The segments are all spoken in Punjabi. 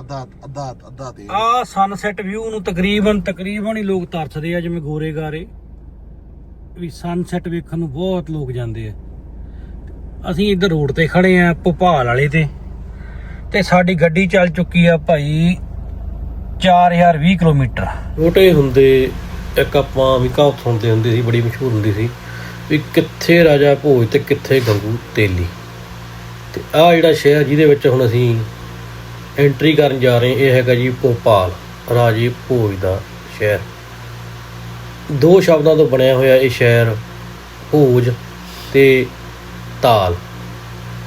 ਅੱਧਾ ਅੱਧਾ ਅੱਧਾ ਤੇ ਆ ਸਨਸੈਟ ਵਿਊ ਨੂੰ ਤਕਰੀਬਨ ਤਕਰੀਬਨ ਹੀ ਲੋਕ ਤਰਸਦੇ ਆ ਜਿਵੇਂ ਗੋਰੇ ਗਾਰੇ। ਵੀ ਸਨਸੈਟ ਵੇਖਣ ਨੂੰ ਬਹੁਤ ਲੋਕ ਜਾਂਦੇ ਆ। ਅਸੀਂ ਇੱਧਰ ਰੋਡ ਤੇ ਖੜੇ ਆ ਭੋਪਾਲ ਵਾਲੇ ਤੇ। ਤੇ ਸਾਡੀ ਗੱਡੀ ਚੱਲ ਚੁੱਕੀ ਆ ਭਾਈ 4020 ਕਿਲੋਮੀਟਰ। ਛੋਟੇ ਹੁੰਦੇ ਇੱਕ ਆਪਾਂ ਵੀ ਕਹਾਵਤ ਸੁਣਦੇ ਹੁੰਦੇ ਸੀ ਬੜੀ ਮਸ਼ਹੂਰ ਹੁੰਦੀ ਸੀ। ਵੀ ਕਿੱਥੇ ਰਾਜਾ ਭੋਜ ਤੇ ਕਿੱਥੇ ਗੰਗੂ ਤੇਲੀ। ਤੇ ਆ ਜਿਹੜਾ ਸ਼ਹਿਰ ਜਿਹਦੇ ਵਿੱਚ ਹੁਣ ਅਸੀਂ ਐਂਟਰੀ ਕਰਨ ਜਾ ਰਹੇ ਇਹ ਹੈਗਾ ਜੀ ਭੋਪਾਲ ਰਾਜੇ ਭੋਜ ਦਾ ਸ਼ਹਿਰ। ਦੋ ਸ਼ਬਦਾਂ ਤੋਂ ਬਣਿਆ ਹੋਇਆ ਇਹ ਸ਼ਹਿਰ ਭੋਜ ਤੇ ਤਾਲ।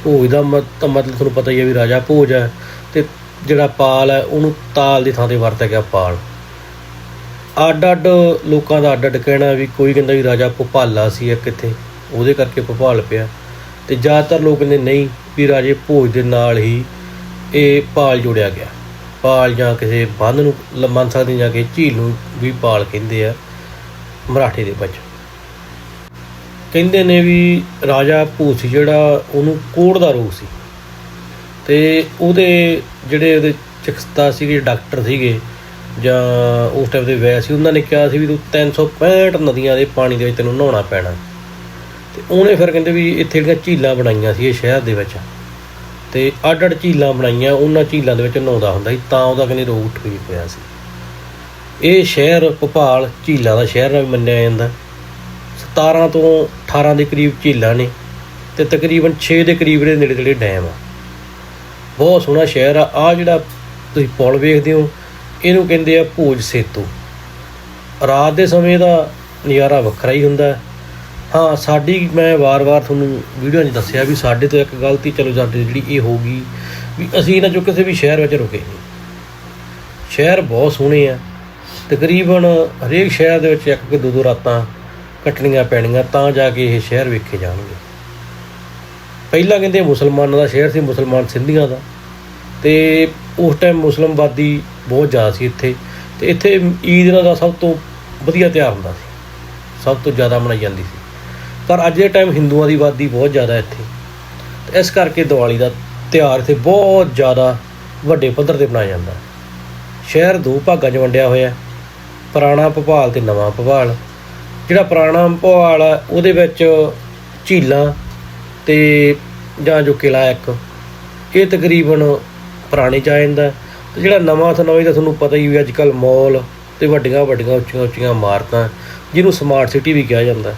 ਭੋਜ ਦਾ ਮਤ- ਤਾਂ ਮਤਲਬ ਤੁਹਾਨੂੰ ਪਤਾ ਹੀ ਹੈ ਵੀ ਰਾਜਾ ਭੋਜ ਹੈ ਤੇ ਜਿਹੜਾ ਪਾਲ ਹੈ, ਉਹਨੂੰ ਤਾਲ ਦੀ ਥਾਂ ਤੇ ਵਰਤਿਆ ਗਿਆ ਪਾਲ। ਅੱਡ ਅੱਡ ਲੋਕਾਂ ਦਾ ਅੱਡ ਅੱਡ ਕਹਿਣਾ ਵੀ ਕੋਈ ਕਹਿੰਦਾ ਵੀ ਰਾਜਾ ਭੋਪਾਲਾ ਸੀ ਇੱਕ ਇੱਥੇ, ਉਹਦੇ ਕਰਕੇ ਭੋਪਾਲ ਪਿਆ। ਤੇ ਜ਼ਿਆਦਾਤਰ ਲੋਕ ਕਹਿੰਦੇ ਨਹੀਂ ਵੀ ਰਾਜੇ ਭੋਜ ਦੇ ਨਾਲ ਹੀ ਇਹ ਪਾਲ ਜੋੜਿਆ ਗਿਆ। ਪਾਲ ਜਾਂ ਕਿਸੇ ਬੰਦ ਨੂੰ ਮੰਨ ਸਕਦੇ ਜਾਂ ਕਿ ਝੀਲ ਨੂੰ ਵੀ ਪਾਲ ਕਹਿੰਦੇ ਆ ਮਰਾਠੇ ਦੇ ਵਿੱਚ। ਕਹਿੰਦੇ ਨੇ ਵੀ ਰਾਜਾ ਭੂਤ ਸੀ ਜਿਹੜਾ ਉਹਨੂੰ ਕੋੜ ਦਾ ਰੋਗ ਸੀ। ਤੇ ਉਹਦੇ ਜਿਹੜੇ ਉਹਦੇ ਚਿਕਿਤਸਾ ਸੀਗੇ, ਡਾਕਟਰ ਸੀਗੇ ਜਾਂ ਉਸ ਟਾਈਮ ਦੇ ਵੈਦ ਸੀ, ਉਹਨਾਂ ਨੇ ਕਿਹਾ ਸੀ ਵੀ ਤੂੰ 365 ਨਦੀਆਂ ਦੇ ਪਾਣੀ ਦੇ ਵਿੱਚ ਤੈਨੂੰ ਨਹਾਉਣਾ ਪੈਣਾ। ਤੇ ਉਹਨੇ ਫਿਰ ਕਹਿੰਦੇ ਵੀ ਇੱਥੇ ਜਿਹੜੀਆਂ ਝੀਲਾਂ ਬਣਾਈਆਂ ਸੀ ਇਹ ਸ਼ਹਿਰ ਦੇ ਵਿੱਚ ਤੇ ਅੱਡ ਅੱਡ ਝੀਲਾਂ ਬਣਾਈਆਂ, ਉਹਨਾਂ ਝੀਲਾਂ ਦੇ ਵਿੱਚ ਨਹਾਉਂਦਾ ਹੁੰਦਾ ਸੀ, ਤਾਂ ਉਹਦਾ ਕਹਿੰਦੇ ਰੋਗ ਠੀਕ ਹੋਇਆ ਸੀ। ਇਹ ਸ਼ਹਿਰ ਭੋਪਾਲ ਝੀਲਾਂ ਦਾ ਸ਼ਹਿਰ ਵੀ ਮੰਨਿਆ ਜਾਂਦਾ। 17 ਤੋਂ 18 ਦੇ ਕਰੀਬ ਝੀਲਾਂ ਨੇ ਤੇ ਤਕਰੀਬਨ 6 ਦੇ ਕਰੀਬ ਦੇ ਨੇੜੇ ਤੇੜੇ ਡੈਮ ਆ। ਬਹੁਤ ਸੋਹਣਾ ਸ਼ਹਿਰ ਆ। ਆ ਜਿਹੜਾ ਤੁਸੀਂ ਪੁਲ ਵੇਖਦੇ ਹੋ, ਇਹਨੂੰ ਕਹਿੰਦੇ ਆ ਭੋਜ ਸੇਤੂ। ਰਾਤ ਦੇ ਸਮੇਂ ਦਾ ਨਜ਼ਾਰਾ ਵੱਖਰਾ ਹੀ ਹੁੰਦਾ। ਹਾਂ, ਸਾਡੀ, ਮੈਂ ਵਾਰ-ਵਾਰ ਤੁਹਾਨੂੰ ਵੀਡੀਓ 'ਚ ਦੱਸਿਆ ਵੀ ਸਾਡੇ ਤੋਂ ਇੱਕ ਗਲਤੀ ਚਲੋ ਸਾਡੀ ਜਿਹੜੀ ਇਹ ਹੋ ਗਈ ਵੀ ਅਸੀਂ ਨਾ ਜੋ ਕਿਸੇ ਵੀ ਸ਼ਹਿਰ ਵਿੱਚ ਰੁਕੇ ਨਹੀਂ। ਸ਼ਹਿਰ ਬਹੁਤ ਸੋਹਣੇ ਆ, ਤਕਰੀਬਨ ਹਰੇਕ ਸ਼ਹਿਰ ਦੇ ਵਿੱਚ ਇੱਕ ਕਿ ਦੋ ਦੋ ਰਾਤਾਂ ਕੱਟਣੀਆਂ ਪੈਣੀਆਂ, ਤਾਂ ਜਾ ਕੇ ਇਹ ਸ਼ਹਿਰ ਵੇਖੇ ਜਾਣਗੇ। ਪਹਿਲਾਂ ਕਹਿੰਦੇ ਮੁਸਲਮਾਨਾਂ ਦਾ ਸ਼ਹਿਰ ਸੀ, ਮੁਸਲਮਾਨ ਸਿੰਧੀਆਂ ਦਾ। ਤੇ ਉਸ ਟਾਈਮ ਮੁਸਲਮਾਨਵਾਦੀ ਬਹੁਤ ਜ਼ਿਆਦਾ ਸੀ ਇੱਥੇ। ਤੇ ਇੱਥੇ ਈਦ ਇਹਨਾਂ ਦਾ ਸਭ ਤੋਂ ਵਧੀਆ ਤਿਉਹਾਰ ਹੁੰਦਾ ਸੀ। ਸਭ ਤੋਂ ਜ਼ਿਆਦਾ ਮਨਾਈ ਜਾਂਦੀ ਸੀ। ਪਰ ਅੱਜ ਦੇ ਟਾਈਮ ਹਿੰਦੂਆਂ ਦੀ ਆਬਾਦੀ ਬਹੁਤ ਜ਼ਿਆਦਾ ਇੱਥੇ। ਤੇ ਇਸ ਕਰਕੇ ਦੀਵਾਲੀ ਦਾ ਤਿਉਹਾਰ ਇੱਥੇ ਬਹੁਤ ਜ਼ਿਆਦਾ ਵੱਡੇ ਪੱਧਰ ਤੇ ਮਨਾਇਆ ਜਾਂਦਾ। ਸ਼ਹਿਰ ਦੋ ਭਾਗਾਂ 'ਚ ਵੰਡਿਆ ਹੋਇਆ ਪੁਰਾਣਾ ਭੋਪਾਲ ਤੇ ਨਵਾਂ ਭੋਪਾਲ। ਜਿਹੜਾ ਪੁਰਾਣਾ ਭੋਪਾਲ ਆ, ਉਹਦੇ ਵਿੱਚ ਝੀਲਾਂ ਤੇ ਜਾਂ ਜੋ ਕਿਲਾ ਇੱਕ, ਇਹ ਤਕਰੀਬਨ ਪੁਰਾਣੇ ਚ ਆ ਜਾਂਦਾ ਤੇ ਜਿਹੜਾ ਨਵਾਂ ਥਨੋਈ ਦਾ ਤੁਹਾਨੂੰ ਪਤਾ ਹੀ ਵੀ ਅੱਜ ਕੱਲ ਮਾਲ ਤੇ ਵੱਡੀਆਂ ਵੱਡੀਆਂ ਉੱਚੀਆਂ ਉੱਚੀਆਂ ਇਮਾਰਤਾਂ, ਜਿਹਨੂੰ ਸਮਾਰਟ ਸਿਟੀ ਵੀ ਕਿਹਾ ਜਾਂਦਾ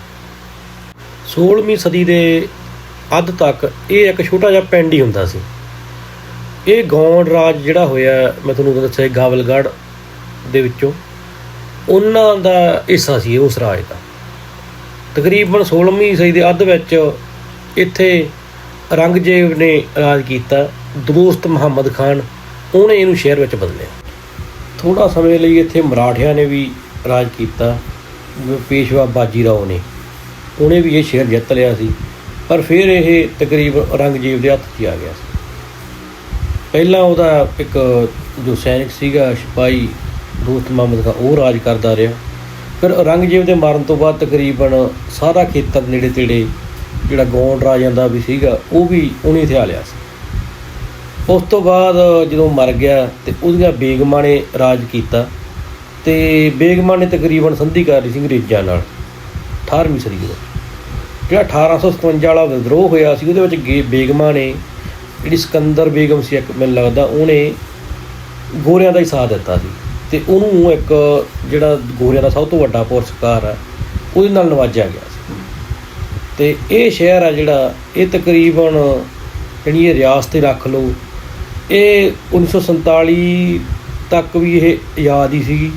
16ਵੀਂ ਸਦੀ ਦੇ ਅੱਧ ਤੱਕ ਇਹ ਇੱਕ ਛੋਟਾ ਜਿਹਾ ਪਿੰਡ ਹੀ ਹੁੰਦਾ ਸੀ। ਇਹ ਗੌਂਡ ਰਾਜ ਜਿਹੜਾ ਹੋਇਆ, ਮੈਂ ਤੁਹਾਨੂੰ ਦੱਸਿਆ ਗਾਵਲਗੜ੍ਹ ਦੇ ਵਿੱਚੋਂ, ਉਹਨਾਂ ਦਾ ਹਿੱਸਾ ਸੀ ਉਸ ਰਾਜ ਦਾ। ਤਕਰੀਬਨ 16ਵੀਂ ਸਦੀ ਦੇ ਅੱਧ ਵਿੱਚ ਇੱਥੇ ਰੰਗਜੇਬ ਨੇ ਰਾਜ ਕੀਤਾ, ਦੋਸਤ ਮੁਹੰਮਦ ਖਾਨ, ਉਹਨੇ ਇਹਨੂੰ ਸ਼ਹਿਰ ਵਿੱਚ ਬਦਲਿਆ। ਥੋੜਾ ਸਮੇਂ ਲਈ ਇੱਥੇ ਮਰਾਠਿਆਂ ਨੇ ਵੀ ਰਾਜ ਕੀਤਾ, ਪੇਸ਼ਵਾ ਬਾਜੀ ਰਾਓ ਨੇ। ਉਹਨੇ ਵੀ ਇਹ ਸ਼ਹਿਰ ਜਿੱਤ ਲਿਆ ਸੀ। ਪਰ ਫਿਰ ਇਹ ਤਕਰੀਬਨ ਔਰੰਗਜ਼ੇਬ ਦੇ ਹੱਥ 'ਚ ਆ ਗਿਆ ਸੀ। ਪਹਿਲਾਂ ਉਹਦਾ ਇੱਕ ਜੋ ਸੈਨਿਕ ਸੀਗਾ, ਸਿਪਾਹੀ ਦੋਸਤ ਮੁਹੰਮਦ ਖਾਨ, ਉਹ ਰਾਜ ਕਰਦਾ ਰਿਹਾ। ਫਿਰ ਔਰੰਗਜ਼ੇਬ ਦੇ ਮਰਨ ਤੋਂ ਬਾਅਦ ਤਕਰੀਬਨ ਸਾਰਾ ਖੇਤਰ ਨੇੜੇ ਤੇੜੇ ਜਿਹੜਾ ਗੌਂਡ ਰਾਜਾਂ ਦਾ ਵੀ ਸੀਗਾ, ਉਹ ਵੀ ਉਹਨੇ ਥਿਆ ਲਿਆ ਸੀ। ਉਸ ਤੋਂ ਬਾਅਦ ਜਦੋਂ ਮਰ ਗਿਆ ਤੇ ਉਹਦੀਆਂ ਬੇਗਮਾਂ ਨੇ ਰਾਜ ਕੀਤਾ ਤੇ ਬੇਗਮਾਂ ਨੇ ਤਕਰੀਬਨ ਸੰਧੀ ਕਰ ਲਈ ਸੀ ਅੰਗਰੇਜ਼ਾਂ ਨਾਲ। 18ਵੀਂ ਸਦੀ ਦੇ ਵਿੱਚ। ਜਿਹੜਾ 1857 ਵਾਲਾ ਵਿਦਰੋਹ ਹੋਇਆ ਸੀ, ਉਹਦੇ ਵਿੱਚ ਗੇ- ਬੇਗਮਾਂ ਨੇ, ਜਿਹੜੀ ਸਿਕੰਦਰ ਬੇਗਮ ਸੀ, ਇੱਕ ਮੈਨੂੰ ਲੱਗਦਾ ਉਹਨੇ ਗੋਰਿਆਂ ਦਾ ਹੀ ਸਾਥ ਦਿੱਤਾ ਸੀ। ਤੇ ਉਹਨੂੰ ਇੱਕ ਜਿਹੜਾ ਗੋਰਿਆਂ ਦਾ ਸਭ ਤੋਂ ਵੱਡਾ ਪੁਰਸਕਾਰ ਹੈ, ਉਹਦੇ ਨਾਲ ਨਵਾਜਿਆ ਗਿਆ ਸੀ। ਤੇ ਇਹ ਸ਼ਹਿਰ ਆ ਜਿਹੜਾ, ਇਹ ਤਕਰੀਬਨ ਜਿਹੜੀ ਇਹ ਰਿਆਸਤ ਹੀ ਰੱਖ ਲਓ, ਇਹ 1947 ਤੱਕ ਵੀ ਇਹ ਆਜ਼ਾਦ ਹੀ ਸੀਗੀ।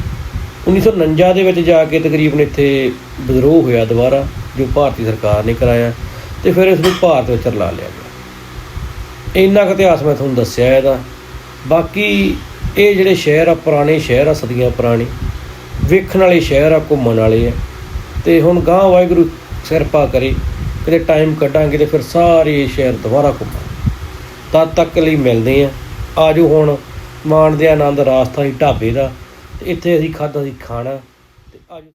1949 ਦੇ ਵਿੱਚ ਜਾ ਕੇ ਤਕਰੀਬਨ ਇੱਥੇ ਵਿਦਰੋਹ ਹੋਇਆ ਦੁਬਾਰਾ, ਜੋ ਭਾਰਤੀ ਸਰਕਾਰ ਨੇ ਕਰਾਇਆ ਤੇ ਫਿਰ ਇਸ ਨੂੰ ਭਾਰਤ ਵਿੱਚ ਰਲਾ ਲਿਆ ਗਿਆ। ਇੰਨਾ ਕੁ ਇਤਿਹਾਸ ਮੈਂ ਤੁਹਾਨੂੰ ਦੱਸਿਆ ਇਹਦਾ। ਬਾਕੀ ਇਹ ਜਿਹੜੇ ਸ਼ਹਿਰ ਆ, ਪੁਰਾਣੇ ਸ਼ਹਿਰ ਆ ਸਦੀਆਂ ਪੁਰਾਣੇ, ਵੇਖਣ ਵਾਲੇ ਸ਼ਹਿਰ ਆ, ਘੁੰਮਣ ਵਾਲੇ ਆ, ਤੇ ਹੁਣ ਗਾਂ ਵਾਹਿਗੁਰੂ ਸਿਰਪਾ ਕਰੇ, ਕਿਤੇ ਟਾਈਮ ਕੱਢਾਂਗੇ ਤੇ ਫਿਰ ਸਾਰੇ ਸ਼ਹਿਰ ਦੁਬਾਰਾ ਘੁੰਮਾਂ ਤਦ ਤੱਕ ਲਈ ਮਿਲਦੇ ਆ। ਆਜੋ ਹੁਣ ਮਾਣਦੇ ਆ ਆਨੰਦ ਰਾਜਸਥਾਨੀ ਢਾਬੇ ਦਾ ਤੇ ਇੱਥੇ ਅਸੀਂ ਖਾਧਾ ਸੀ ਖਾਣਾ ਤੇ ਆਜੋ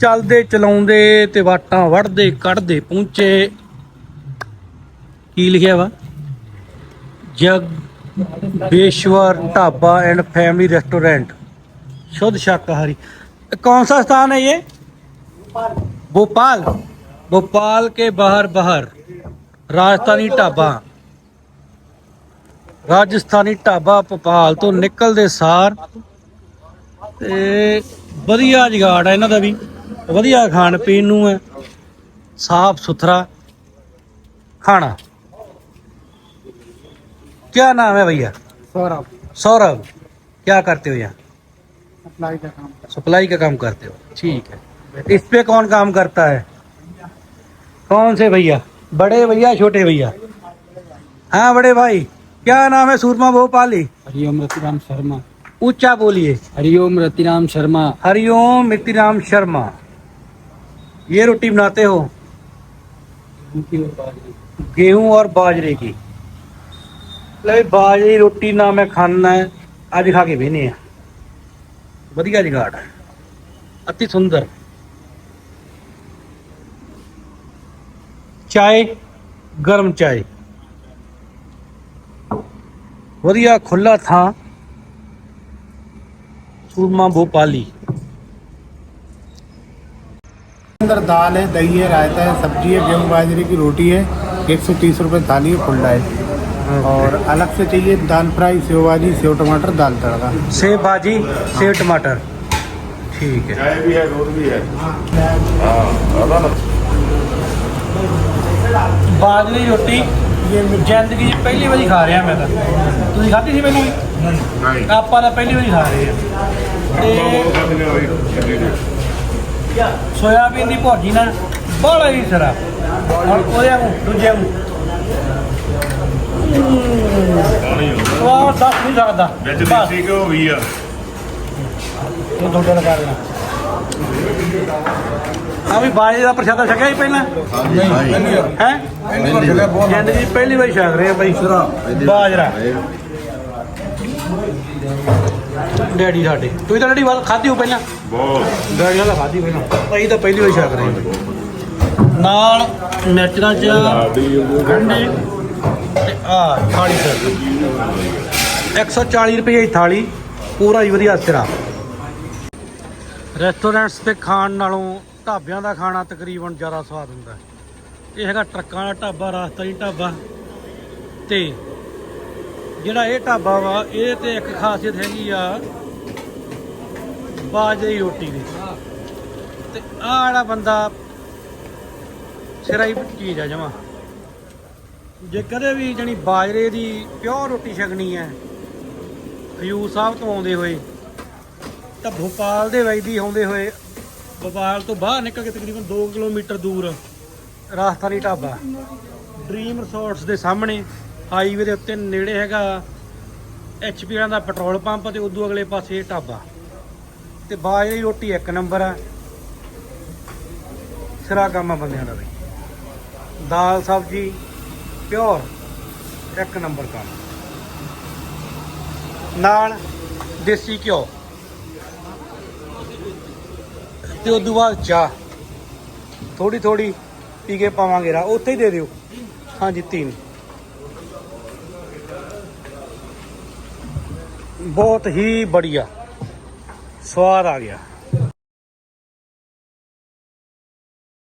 ਚੱਲਦੇ ਚਲਾਉਂਦੇ ਤੇ ਵਾਟਾਂ ਵੜਦੇ ਕੱਢਦੇ ਪਹੁੰਚੇ ਕੀ ਲਿਖਿਆ ਵਾ ਜਗ बेश्वर ढाबा एंड फैमिली रेस्टोरेंट शुद्ध शाकाहारी कौन सा स्थान है ये भोपाल भोपाल के बाहर बाहर राजस्थानी ਢਾਬਾ ਰਾਜਸਥਾਨੀ ਢਾਬਾ ਭੋਪਾਲ ਤੋਂ ਨਿਕਲਦੇ ਸਾਰ ਤੇ ਵਧੀਆ ਜਗਾੜ ਹੈ ਇਹਨਾਂ ਦਾ ਵੀ ਵਧੀਆ ਖਾਣ ਪੀਣ ਨੂੰ ਹੈ ਸਾਫ ਸੁਥਰਾ ਖਾਣਾ क्या नाम है भैया सौरभ सौरभ क्या करते हो यहाँ अप्लाई का काम सप्लाई का काम करते हो ठीक है इस पे कौन काम करता है कौन से भैया बड़े भैया छोटे भैया हाँ बड़े भाई क्या नाम है सूरमा भोपाली हरिओम रतिराम शर्मा ऊँचा बोलिए। हरिओम रतिराम शर्मा। हरिओम रतिराम शर्मा। ये रोटी बनाते हो? गेहूँ और बाजरे की। बाजरे रोटी ना मैं खाना है अज खा के बहनी है। बढ़िया रिगार्ड है। अति सुंदर। चाय गर्म चाय। ਵਧੀਆ खुला था। सुरमा भोपाली अंदर दाल है दही है रायता है सब्ज़ी है गेहूँ बाजरे की रोटी है एक सौ तीस रुपये थाली है खुल्ला है। और अलग से चाहिए दाल फ्राई सेव भाजी सेव टमाटर दाल तड़का। सेव भाजी सेव टमाटर। ठीक है। चाय भी है भी है। हाँ, बाजरी रोटी ਇਹ ਜ਼ਿੰਦਗੀ 'ਚ ਪਹਿਲੀ ਵਾਰੀ ਖਾ ਰਿਹਾ ਮੈਂ ਤਾਂ। ਤੁਸੀਂ ਖਾਧੀ ਸੀ ਵੀ? ਨਹੀਂ। ਆਪਾਂ ਤਾਂ ਪਹਿਲੀ ਵਾਰੀ ਖਾ ਰਹੇ ਆ ਤੇ ਨੇ ਸੋਇਆਬੀਨ ਦੀ ਭੁਰਜੀ ਨਾਲ ਬੜਾ ਹੀ ਸਰਾ। ਔਰ ਉਹਦੇ ਨੂੰ ਦੂਜੇ ਨੂੰ ਸਵਾਦ ਦੱਸ ਨਹੀਂ ਸਕਦਾ। ਵਿੱਚ ਦੇਸੀ ਘਿਓ ਵੀ ਆ। ਇਹ ਤੁਹਾਡੇ ਲਗਾ ਦੇਣਾ ਆ ਵੀ ਬਾਜਰੇ ਦਾ ਪ੍ਰਸ਼ਾਦਾ ਛਕਿਆ ਸੀ ਪਹਿਲਾਂ? ਹੈ? ਜ਼ਿੰਦਗੀ ਪਹਿਲੀ ਵਾਰੀ ਛਕ ਰਹੇ ਆ ਬਈ। ਬਾਜਰਾ। ਡੈਡੀ ਸਾਡੇ। ਤੁਸੀਂ ਤਾਂ ਡੈਡੀ ਵੱਲ ਖਾਧੀ ਹੋ ਪਹਿਲਾਂ? ਬਹੁਤ। ਡੈਡੀ ਨਾਲ ਖਾਧੀ ਪਹਿਲਾਂ। ਅਸੀਂ ਤਾਂ ਪਹਿਲੀ ਵਾਰੀ ਛਕ ਰਹੇ ਹਾਂ ਨਾਲ ਮਿਰਚਾਂ ਚ ਗੰਢੇ ਤੇ ਆ ਥਾਲੀ ਸਰ। 140 ਰੁਪਏ ਦੀ ਥਾਲੀ। ਪੂਰਾ ਹੀ ਵਧੀਆ ਸਿਰਾ। ਰੈਸਟੋਰੈਂਟਸ ਤੇ ਖਾਣ ਨਾਲੋਂ ਢਾਬਿਆਂ ਦਾ ਖਾਣਾ ਤਕਰੀਬਨ ਜ਼ਿਆਦਾ ਸਵਾਦ ਹੁੰਦਾ ਇਹ ਹੈਗਾ ਟਰੱਕਾਂ ਦਾ ਢਾਬਾ ਰਾਸਤਾਈ ਢਾਬਾ। ਤੇ ਜਿਹੜਾ ਇਹ ਢਾਬਾ ਵਾ, ਇਹ ਤੇ ਇੱਕ ਖਾਸੀਅਤ ਹੈਗੀ ਆ ਬਾਜਰੀ ਰੋਟੀ ਦੀ। ਤੇ ਆਹ ਜਿਹੜਾ ਬੰਦਾ ਸਿਰਾਈ ਚੀਜ਼ ਆ ਜਮਾ। ਜੇ ਕਦੇ ਵੀ ਜਣੀ ਬਾਜਰੇ ਦੀ ਪਿਓਰ ਰੋਟੀ ਛਕਣੀ ਹੈ ਖਜੂਰ ਸਾਹਿਬ ਤੋਂ ਆਉਂਦੇ ਹੋਏ ਤਾਂ ਭੋਪਾਲ ਦੇ ਵੈਦੀ ਆਉਂਦੇ ਹੋਏ ਭੋਪਾਲ ਤੋਂ ਬਾਹਰ ਨਿਕਲ ਕੇ ਤਕਰੀਬਨ 2 ਕਿਲੋਮੀਟਰ ਦੂਰ ਰਾਜਸਥਾਨੀ ਢਾਬਾ ਡ੍ਰੀਮ ਰਿਸੋਰਟਸ ਦੇ ਸਾਹਮਣੇ ਹਾਈਵੇ ਦੇ ਉੱਤੇ ਨੇੜੇ ਹੈਗਾ ਐਚਪੀ ਦਾ ਪੈਟਰੋਲ ਪੰਪ ਤੇ ਉਦੋਂ ਅਗਲੇ ਪਾਸੇ ਢਾਬਾ। ਤੇ ਬਾਜ਼ ਦੀ ਰੋਟੀ ਇੱਕ ਨੰਬਰ ਆ। ਸਿਰਾ ਕੰਮ ਆ ਬੰਦਿਆਂ ਦਾ ਬਈ ਦਾਲ, ਸਬਜੀ, ਪਿਓਰ, ਇੱਕ ਨੰਬਰ ਕੰਮ। ਨਾਲ ਦੇਸੀ ਘਿਓ। ਤੇ ਤੋਂ ਬਾਅਦ ਚਾਹ ਥੋੜੀ ਥੋੜੀ ਪੀ ਕੇ ਪਾਵਾਂਗੇ ਰਾ ਉੱਥੇ ਹੀ ਦੇ ਦਿਓ। ਹਾਂਜੀ, ਤਿੰਨ। ਬਹੁਤ ਹੀ ਬੜੀਆ। ਸਵਾਦ ਆ ਗਿਆ।